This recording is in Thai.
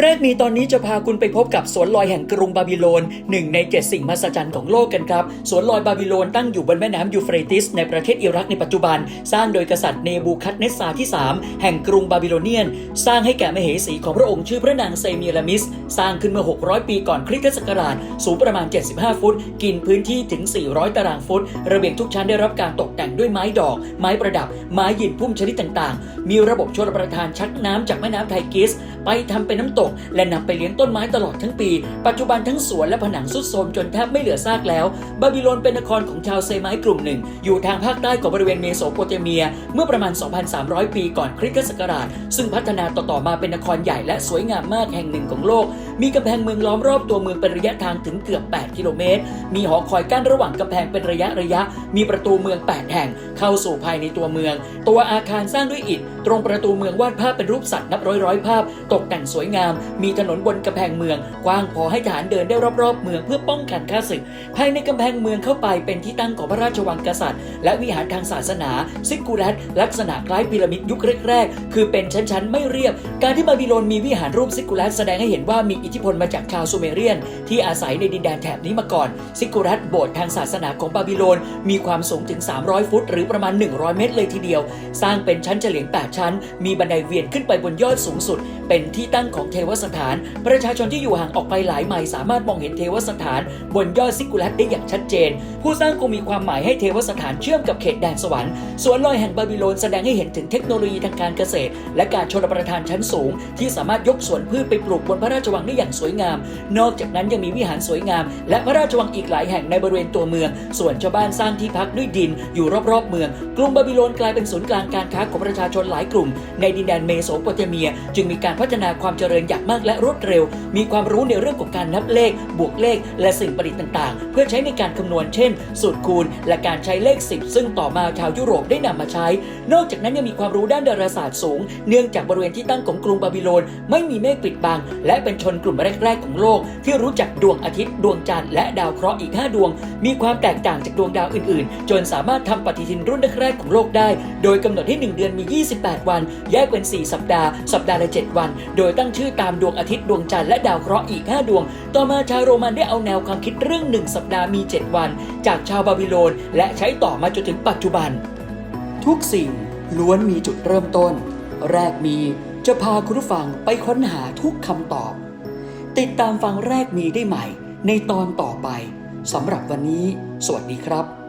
แรกมีตอนนี้จะพาคุณไปพบกับสวนลอยแห่งกรุงบาบิโลนหนึ่งในเจ็ดสิ่งมหัศจรรย์ของโลกกันครับสวนลอยบาบิโลนตั้งอยู่บนแม่น้ำยูเฟรติส ในประเทศอิรักในปัจจุบัน สร้างโดยกษัตริย์เนบูคัดเนสซาที่ 3 แห่งกรุงบาบิโลเนียน สร้างให้แก่มเหสีของพระองค์ชื่อพระนางเซมีรามิส สร้างขึ้นเมื่อ 600 ปีก่อนคริสตศักราช สูงประมาณ 75 ฟุต กินพื้นที่ถึง 400 ตารางฟุต ระเบียงทุกชั้นได้รับการตกแต่งด้วยไม้ดอก ไม้ประดับ ไม้หยินพุ่มชนิดต่างๆ มีระบบชลประทานชักน้ำจากแม่น้ำไทกิส ไปทำเป็นน้ำตกและนำไปเลี้ยงต้นไม้ตลอดทั้งปี ปัจจุบันทั้งสวนและผนังสุดโทรมจนแทบไม่เหลือซากแล้ว บาบิโลนเป็นนครของชาวเซไมต์กลุ่มหนึ่ง อยู่ทางภาคใต้ของบริเวณเมโสโปเตเมีย เมื่อประมาณ 2,300 ปีก่อนคริสตศักราช ซึ่งพัฒนาต่อๆมาเป็นนครใหญ่และสวยงามมากแห่งหนึ่งของโลก มีกำแพงเมืองล้อมรอบตัวเมืองเป็นระยะทางถึงเกือบ 8 กิโลเมตร มีหอคอยกั้นระหว่างกำแพงเป็นระยะระยะ มีประตูเมือง 8 แห่ง เข้าสู่ภายในตัวเมือง ตัวอาคารสร้างด้วยอิฐ ตรงประตูเมืองวาดภาพเป็นรูปสัตว์นับร้อยร้อยๆภาพ ตกแต่งสวยงามมีถนนบนกำแพงเมือง กว้างพอให้ทหารเดินได้รอบๆ เมืองเพื่อป้องกันข้าศึก ภายในกำแพงเมืองเข้าไปเป็นที่ตั้งของพระราชวังกษัตริย์ และวิหารทางศาสนาซิกกูรัตลักษณะคล้ายพีระมิดยุคแรกๆ คือเป็นชั้นๆ ไม่เรียบ การที่บาบิโลนมีวิหารรูปซิกูรัตแสดงให้เห็นว่ามีอิทธิพลมาจากชาวซูเมเรียน ที่อาศัยในดินแดนแถบนี้มาก่อน ซิกกูรัตโบสถ์ทางศาสนาของบาบิโลน มีความสูงถึง 300 ฟุต หรือประมาณ 100 เมตรเลยทีเดียว สร้างเป็นชั้นเฉลียง8ชั้น มีบันไดเวียนขึ้นไปบนยอดสูงสุด เป็นที่ตั้งของเทวสถาน ประชาชนที่อยู่ห่างออกไปหลายไมล์สามารถมองเห็นเทวสถาน บนยอดซิกกูรัตได้อย่างชัดเจน ผู้สร้างคงมีความหมายให้เทวสถานเชื่อมกับเขตแดนสวรรค์สวนลอยแห่งบาบิโลนแสดงให้เห็นถึงเทคโนโลยีทางการเกษตร และการชลประทานชั้นสูง ที่สามารถยกสวนพืชไปปลูกบนพระราชวังได้อย่างสวยงาม นอกจากนั้นยังมีวิหารสวยงาม และพระราชวังอีกหลายแห่งในบริเวณตัวเมือง ส่วนชาวบ้านสร้างที่พักด้วยดินอยู่รอบๆเมือง กรุงบาบิโลนกลายเป็นศูนย์กลางการค้าของประชาชนหลายกลุ่ม ในดินแดนเมโสโปเตเมีย จึงมีการพัฒนาความเจริญอย่างมากและรวดเร็ว มีความรู้ในเรื่องของการนับเลข บวกเลข และสิ่งประดิษฐ์ต่างๆ เพื่อใช้ในการคำนวณเช่น สูตรคูณ และการใช้เลข 10 ซึ่งต่อมาชาวยุโรปได้นำมาใช้ นอกจากนั้นยังมีความรู้ด้านดาราศาสตร์สูง เนื่องจากบริเวณที่ตั้งของกรุงบาบิโลน ไม่มีเมฆปิดบัง และเป็นชนกลุ่มแรก ๆ ของโลก ที่รู้จักดวงอาทิตย์ ดวงจันทร์และดาวเคราะห์อีก 5 ดวง มีความแตกต่างจากดวงดาวอื่น ๆ จนสามารถทำปฏิทินรุ่นแรกๆของโลกได้ โดยกำหนดให้ 1 เดือนมี 28 วัน แยกเป็น 4 สัปดาห์ สัปดาห์ละ 7 วัน โดยตั้งชื่อตามดวงอาทิตย์ดวงจันทร์และดาวเคราะห์อีก 5 ดวง ต่อมาชาวโรมันได้เอาแนวความคิดเรื่อง 1 สัปดาห์มี 7 วัน จากชาวบาบิโลน และใช้ต่อมาจนถึงปัจจุบัน ทุกสิ่งล้วนมีจุดเริ่มต้น แรกมีจะพาคุณผู้ฟังไปค้นหาทุกคำตอบ ติดตามฟังแรกมีได้ใหม่ ในตอนต่อไปสำหรับวันนี้ สวัสดีครับ